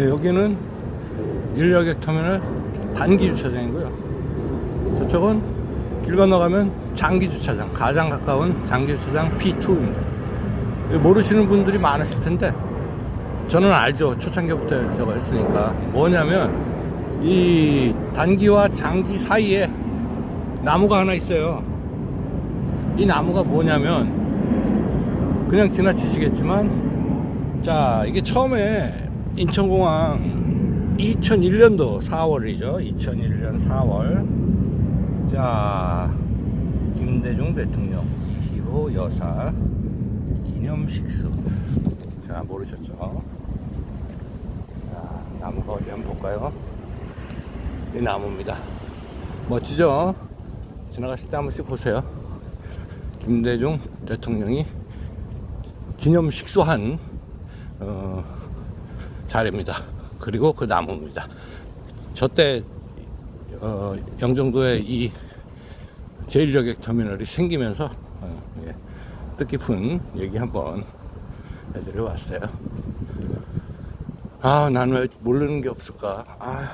네, 여기는 인력역 터미널 단기 주차장이고요. 저쪽은 길 건너가면 장기 주차장, 가장 가까운 장기 주차장 P2입니다. 모르시는 분들이 많으실 텐데 저는 알죠. 초창기부터 저거 했으니까. 뭐냐면 이 단기와 장기 사이에 나무가 하나 있어요. 이 나무가 뭐냐면 그냥 지나치시겠지만 자 이게 처음에 인천공항 2001년도 4월이죠. 2001년 4월. 자 김대중 대통령 이희호 여사 기념식수. 자 모르셨죠? 자 나무가 어디 한번 볼까요? 이 나무입니다. 멋지죠? 지나가실 때한 번씩 보세요. 김대중 대통령이 기념 식수한 어, 자리입니다. 그리고 그 나무입니다. 저때 어, 영종도에 이 제1여객 터미널이 생기면서 어, 예, 뜻깊은 얘기 한번 해드려 왔어요. 아, 나는 왜 모르는 게 없을까? 아,